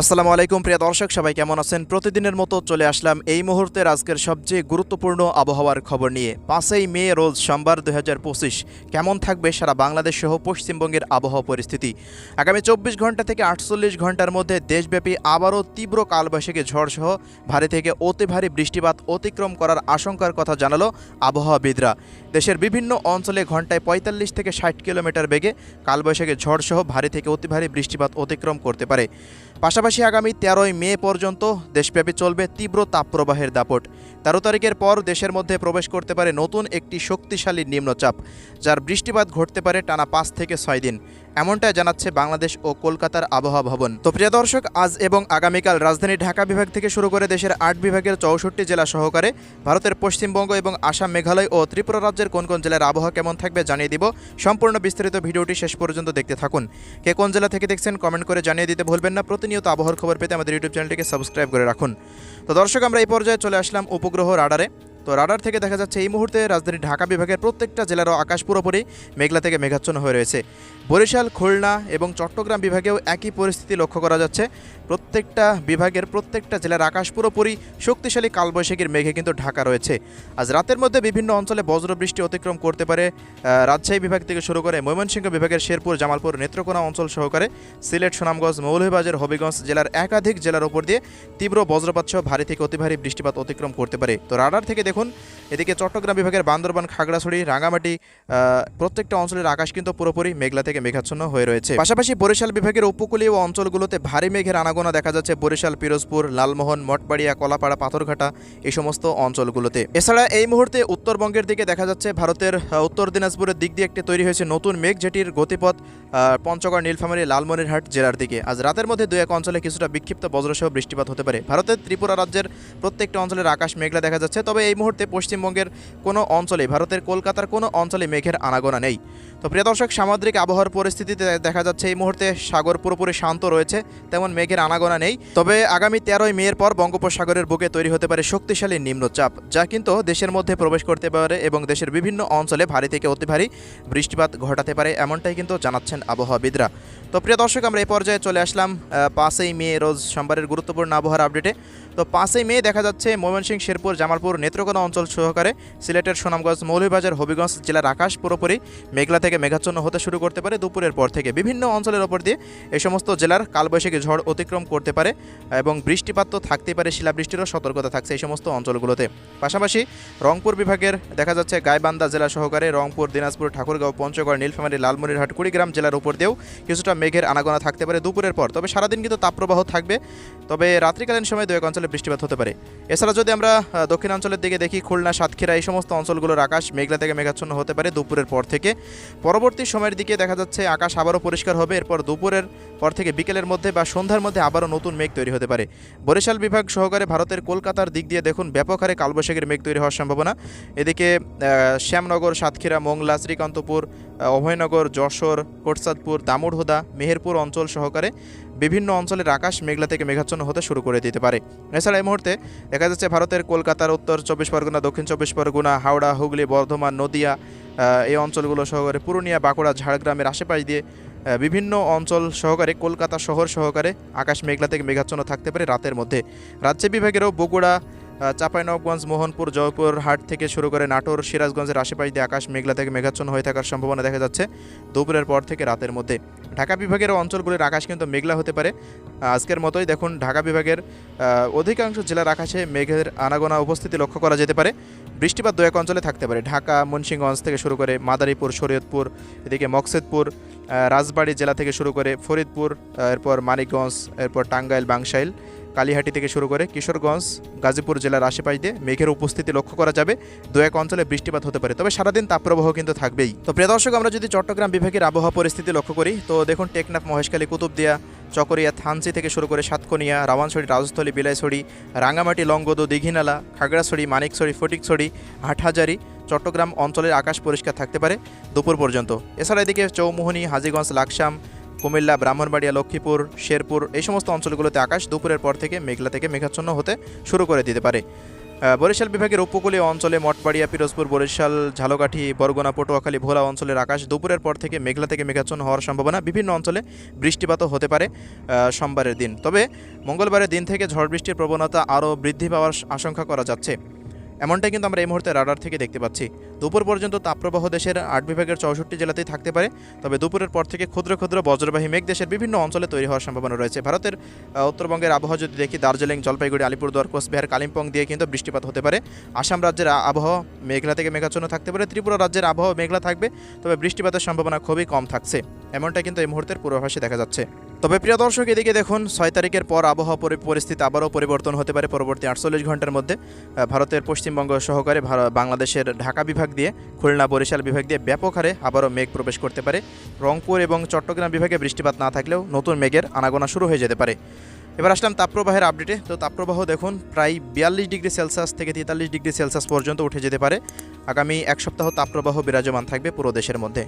আসসালামু আলাইকুম, প্রিয় দর্শক, সবাই কেমন আছেন? প্রতিদিনের মতো চলে আসলাম এই মুহূর্তের আজকের সবচেয়ে গুরুত্বপূর্ণ আবহাওয়ার খবর নিয়ে। পাঁচই মে, রোজ সোমবার দু হাজার পঁচিশ। কেমন থাকবে সারা বাংলাদেশ সহ পশ্চিমবঙ্গের আবহাওয়া পরিস্থিতি? আগামী চব্বিশ ঘণ্টা থেকে আটচল্লিশ ঘণ্টার মধ্যে দেশব্যাপী আবারও তীব্র কালবৈশাখী ঝড়সহ ভারী থেকে অতি ভারী বৃষ্টিপাত অতিক্রম করার আশঙ্কার কথা জানালো আবহাওয়াবিদরা। দেশের বিভিন্ন অঞ্চলে ঘন্টায় পঁয়তাল্লিশ থেকে ষাট কিলোমিটার বেগে কালবৈশাখী ঝড়সহ ভারী থেকে অতি ভারী বৃষ্টিপাত অতিক্রম করতে পারে। পাশাপাশি আগামী তেরোই মে পর্যন্ত দেশব্যাপী চলবে তীব্র তাপপ্রবাহের দাপট। তেরো তারিখের পর দেশের মধ্যে প্রবেশ করতে পারে নতুন একটি শক্তিশালী নিম্নচাপ, যার বৃষ্টিপাত ঘটতে পারে টানা পাঁচ থেকে ছয় দিন। এমনটাই জানাচ্ছে বাংলাদেশ ও কলকাতার আবহাওয়া ভবন। তো প্রিয় দর্শক, আজ এবং আগামীকাল রাজধানী ঢাকা বিভাগ থেকে শুরু করে দেশের আট বিভাগের চৌষট্টি জেলা সহকারে ভারতের পশ্চিমবঙ্গ এবং আসাম, মেঘালয় ও ত্রিপুরা রাজ্যের কোন কোন জেলার আবহাওয়া কেমন থাকবে জানিয়ে দিব। সম্পূর্ণ বিস্তারিত ভিডিওটি শেষ পর্যন্ত দেখতে থাকুন। কে কোন জেলা থেকে দেখছেন কমেন্ট করে জানিয়ে দিতে ভুলবেন না। প্রতিনিয়ত আবহাওয়ার খবর পেতে আমাদের ইউটিউব চ্যানেলটিকে সাবস্ক্রাইব করে রাখুন। তো দর্শক, আমরা এই পর্যায়ে চলে আসলাম উপগ্রহ রাডারে। তো রাডার থেকে দেখা যাচ্ছে এই মুহূর্তে রাজধানী ঢাকা বিভাগের প্রত্যেকটা জেলারও আকাশ পুরোপুরি মেঘলা থেকে মেঘাচ্ছন্ন হয়ে রয়েছে। বরিশাল, খুলনা এবং চট্টগ্রাম বিভাগেও একই পরিস্থিতি লক্ষ্য করা যাচ্ছে। প্রত্যেকটা বিভাগের প্রত্যেকটা জেলার আকাশ পুরোপুরি শক্তিশালী কালবৈশাখীর মেঘে কিন্তু ঢাকা রয়েছে। আজ রাতের মধ্যে বিভিন্ন অঞ্চলে বজ্রবৃষ্টি অতিক্রম করতে পারে। রাজশাহী বিভাগ থেকে শুরু করে ময়মনসিংহ বিভাগের শেরপুর, জামালপুর, নেত্রকোনা অঞ্চল সহকারে সিলেট, সুনামগঞ্জ, মৌলভীবাজার, হবিগঞ্জ জেলার একাধিক জেলার উপর দিয়ে তীব্র বজ্রপাত সহ ভারী থেকে অতি ভারী বৃষ্টিপাত অতিক্রম করতে পারে। তো রাডার থেকে দেখুন, এদিকে চট্টগ্রাম বিভাগের বান্দরবান, খাগড়াছড়ি রাঙামাটি প্রত্যেকটা অঞ্চলের আকাশ কিন্তু পুরোপুরি মেঘলা থেকে মেঘাচ্ছন্ন হয়ে রয়েছে। পাশাপাশি বরিশাল বিভাগের উপকূলীয় অঞ্চলগুলোতে ভারী মেঘের আনাগোনা দেখা যাচ্ছে বরিশাল, পিরোজপুর, লালমোহন, মঠবাড়িয়া, কলাপাড়া, পাথরঘাটা এই সমস্ত অঞ্চলগুলোতে। এছাড়া এই মুহূর্তে উত্তরবঙ্গের দিকে দেখা যাচ্ছে ভারতের উত্তর দিনাজপুরের দিক দিয়ে একটি তৈরি হয়েছে নতুন মেঘ, যেটির গতিপথ পঞ্চগড়, নীলফামারী, লালমনিরহাট জেলার দিকে। আজ রাতের মধ্যে দু এক অঞ্চলে কিছুটা বিক্ষিপ্ত বজ্রসহ বৃষ্টিপাত হতে পারে। ভারতের ত্রিপুরা রাজ্যের প্রত্যেকটা অঞ্চলের আকাশ মেঘলা দেখা যাচ্ছে, তবে এই পশ্চিমবঙ্গের কোনো অঞ্চলে, ভারতের কলকাতার কোনো অঞ্চলে মেঘের আনাগোনা নেই। তো প্রিয় দর্শক, সামুদ্রিক আবহাওয়ার পরিস্থিতিতে দেখা যাচ্ছে, এই মুহূর্তে সাগর পুরোপুরি শান্ত রয়েছে, তেমন মেঘের আনাগোনা নেই। তবে আগামী তেরোই মেয়ের পর বঙ্গোপসাগরের বুকে তৈরি হতে পারে শক্তিশালী নিম্নচাপ, যা কিন্তু দেশের মধ্যে প্রবেশ করতে পারে এবং দেশের বিভিন্ন অঞ্চলে ভারী থেকে অতি ভারী বৃষ্টিপাত ঘটাতে পারে, এমনটাই কিন্তু জানাচ্ছেন আবহাওয়াবিদরা। তো প্রিয় দর্শক, আমরা এই পর্যায়ে চলে আসলাম পাঁচই মে রোজ সোমবারের গুরুত্বপূর্ণ আবহাওয়ার আপডেটে। তো পাঁচই মে দেখা যাচ্ছে ময়মনসিংহ, শেরপুর, জামালপুর নেত্রকোনা অঞ্চল সহকারে সিলেটের সুনামগঞ্জ, মৌলভীবাজার, হবিগঞ্জ জেলার আকাশ পুরোপুরি মেঘলা থেকে মেঘাচ্ছন্ন হতে শুরু করতে পারে। দুপুরের পর থেকে বিভিন্ন অঞ্চলের ওপর দিয়ে এই সমস্ত জেলার কালবৈশাখী ঝড় অতিক্রম করতে পারে এবং বৃষ্টিপাত তো থাকতেই পারে, শিলাবৃষ্টিরও সতর্কতা থাকছে এই সমস্ত অঞ্চলগুলোতে। পাশাপাশি রংপুর বিভাগের দেখা যাচ্ছে গাইবান্ধা জেলা সহকারে রংপুর, দিনাজপুর, ঠাকুরগাঁও, পঞ্চগড়, নীলফামারী, লালমনিরহাট, কুড়িগ্রাম জেলার উপর দিয়েও কিছুটা মেঘের আনাগোনা থাকতে পারে দুপুরের পর। তবে সারাদিন কিন্তু তাপপ্রবাহ থাকবে। তবে রাত্রিকালীন সময় দু এক অঞ্চলে বৃষ্টিপাত হতে পারে। এছাড়া যদি আমরা দক্ষিণাঞ্চলের দিকে দেখি, খুলনা, সাতক্ষীরা, এই সমস্ত অঞ্চলগুলোর আকাশ মেঘলা থেকে মেঘাচ্ছন্ন হতে পারে দুপুরের পর থেকে। পরবর্তী সময়ের দিকে দেখা যাচ্ছে আকাশ আবারও পরিষ্কার হবে। এরপর দুপুরের পর থেকে বিকেলের মধ্যে বা সন্ধ্যার মধ্যে আবারও নতুন মেঘ তৈরি হতে পারে। বরিশাল বিভাগ সহকারে ভারতের কলকাতার দিক দিয়ে দেখুন, ব্যাপক হারে কালবৈশাখীর মেঘ তৈরি হওয়ার সম্ভাবনা। এদিকে শ্যামনগর, সাতক্ষীরা, মোংলা, শ্রীকান্তপুর অভয়নগর, যশোর, কোটসাদপুর, দামুড়হুদা, মেহেরপুর অঞ্চল সহকারে বিভিন্ন অঞ্চলের আকাশ মেঘলা থেকে মেঘাচ্ছন্ন হতে শুরু করে দিতে পারে। এছাড়া এই মুহূর্তে দেখা যাচ্ছে ভারতের কলকাতার উত্তর চব্বিশ পরগনা, দক্ষিণ চব্বিশ পরগনা, হাওড়া, হুগলি, বর্ধমান, নদিয়া এই অঞ্চলগুলো সহকারে পুরুলিয়া, বাঁকুড়া, ঝাড়গ্রামের আশেপাশ দিয়ে বিভিন্ন অঞ্চল সহকারে, কলকাতা শহর সহকারে আকাশ মেঘলা থেকে মেঘাচ্ছন্ন থাকতে পারে রাতের মধ্যে। রাজ্য বিভাগেরও বগুড়া আহ, চাঁপাইনবাবগঞ্জ মোহনপুর জয়পুর হাট থেকে শুরু করে নাটোর সিরাজগঞ্জের আশেপাশ দিয়ে আকাশ মেঘলা থেকে মেঘাচ্ছন্ন হয়ে থাকার সম্ভাবনা দেখা যাচ্ছে দুপুরের পর থেকে রাতের মধ্যে। ঢাকা বিভাগের অঞ্চলগুলির আকাশ কিন্তু মেঘলা হতে পারে। আজকের মতোই দেখুন ঢাকা বিভাগের অধিকাংশ জেলার আকাশে মেঘের আনাগোনা উপস্থিতি লক্ষ্য করা যেতে পারে। বৃষ্টিপাত দু এক অঞ্চলে থাকতে পারে। ঢাকা মুন্সিগঞ্জ থেকে শুরু করে মাদারীপুর শরীয়তপুর এদিকে মকসেদপুর রাজবাড়ী জেলা থেকে শুরু করে ফরিদপুর এরপর মানিকগঞ্জ এরপর টাঙ্গাইল বাংশাইল কালীহাটি থেকে শুরু করে কিশোরগঞ্জ, গাজীপুর জেলার আশেপাশ দিয়ে মেঘের উপস্থিতি লক্ষ্য করা যাবে। দু এক অঞ্চলে বৃষ্টিপাত হতে পারে, তবে সারাদিন তাপপ্রবাহ কিন্তু থাকবেই। তো প্রিয় দর্শক, আমরা যদি চট্টগ্রাম বিভাগের আবহাওয়া পরিস্থিতি লক্ষ্য করি, তো দেখুন টেকনাফ, মহেশখালী, কুতুবদিয়া, চকরিয়া থানসি থেকে শুরু করে সাতকনিয়া রাওয়ানছড়ি রাজস্থলী, বিলাইছড়ি, রাঙ্গামাটি, লংগদু, দীঘিনালা, খাগড়াছড়ি, মানিকছড়ি, ফটিকছড়ি, হাটহাজারি, চট্টগ্রাম অঞ্চলের আকাশ পরিষ্কার থাকতে পারে দুপুর পর্যন্ত। এছাড়া এদিকে চৌমোহনী, হাজীগঞ্জ, লাকসাম কুমিল্লা, ব্রাহ্মণবাড়িয়া, লক্ষ্মীপুর, শেরপুর এই সমস্ত অঞ্চলগুলোতে আকাশ দুপুরের পর থেকে মেঘলা থেকে মেঘাচ্ছন্ন হতে শুরু করে দিতে পারে। বরিশাল বিভাগের উপকূলীয় অঞ্চলে মঠবাড়িয়া, পিরোজপুর, বরিশাল, ঝালকাঠি, বরগুনা, পটুয়াখালী, ভোলা অঞ্চলের আকাশ দুপুরের পর থেকে মেঘলা থেকে মেঘাচ্ছন্ন হওয়ার সম্ভাবনা বিভিন্ন অঞ্চলে বৃষ্টিপাতও হতে পারে সোমবারের দিন। তবে মঙ্গলবারের দিন থেকে ঝড় বৃষ্টির প্রবণতা আরও বৃদ্ধি পাওয়ার আশঙ্কা করা যাচ্ছে। এমনটাই কিন্তু আমরা এই মুহূর্তে রাডার থেকে দেখতে পাচ্ছি। দুপুর পর্যন্ত তাপপ্রবাহ দেশের আট বিভাগের চৌষট্টি জেলাতেই থাকতে পারে। তবে দুপুরের পর থেকে ক্ষুদ্র ক্ষুদ্র বজ্রবাহী মেঘ দেশের বিভিন্ন অঞ্চলে তৈরি হওয়ার সম্ভাবনা রয়েছে। ভারতের উত্তরবঙ্গের আবহাওয়া যদি দেখি, দার্জিলিং, জলপাইগুড়ি, আলিপুরদুয়ার, কোচবিহার, কালিম্পং দিয়ে কিন্তু বৃষ্টিপাত হতে পারে। আসাম রাজ্যের আবহাওয়া মেঘলা থেকে মেঘাচ্ছন্ন থাকতে পারে। ত্রিপুরা রাজ্যের আবহাওয়া মেঘলা থাকবে, তবে বৃষ্টিপাতের সম্ভাবনা খুবই কম থাকছে। এমনটা কিন্তু এই মুহূর্তের পূর্বাভাসে দেখা যাচ্ছে। তবে প্রিয় দর্শক, এদিকে দেখুন, ছয় তারিখের পর আবহাওয়া পরি- পরিস্থিতি আবারও পরিবর্তন হতে পারে পরবর্তী আটচল্লিশ ঘণ্টার মধ্যে। ভারতের পশ্চিমবঙ্গ সহকারে বাংলাদেশের ঢাকা বিভাগ দিয়ে, খুলনা বরিশাল বিভাগ দিয়ে ব্যাপক হারে আবারও মেঘ প্রবেশ করতে পারে। রংপুর এবং চট্টগ্রাম বিভাগে বৃষ্টিপাত না থাকলেও নতুন মেঘের আনাগোনা শুরু হয়ে যেতে পারে। এবার আসলাম তাপপ্রবাহের আপডেটে। তো তাপপ্রবাহ দেখুন, প্রায় বিয়াল্লিশ ডিগ্রি সেলসিয়াস থেকে তেতাল্লিশ ডিগ্রি সেলসিয়াস পর্যন্ত উঠে যেতে পারে। আগামী এক সপ্তাহ তাপপ্রবাহ বিরাজমান থাকবে পুরো দেশের মধ্যে।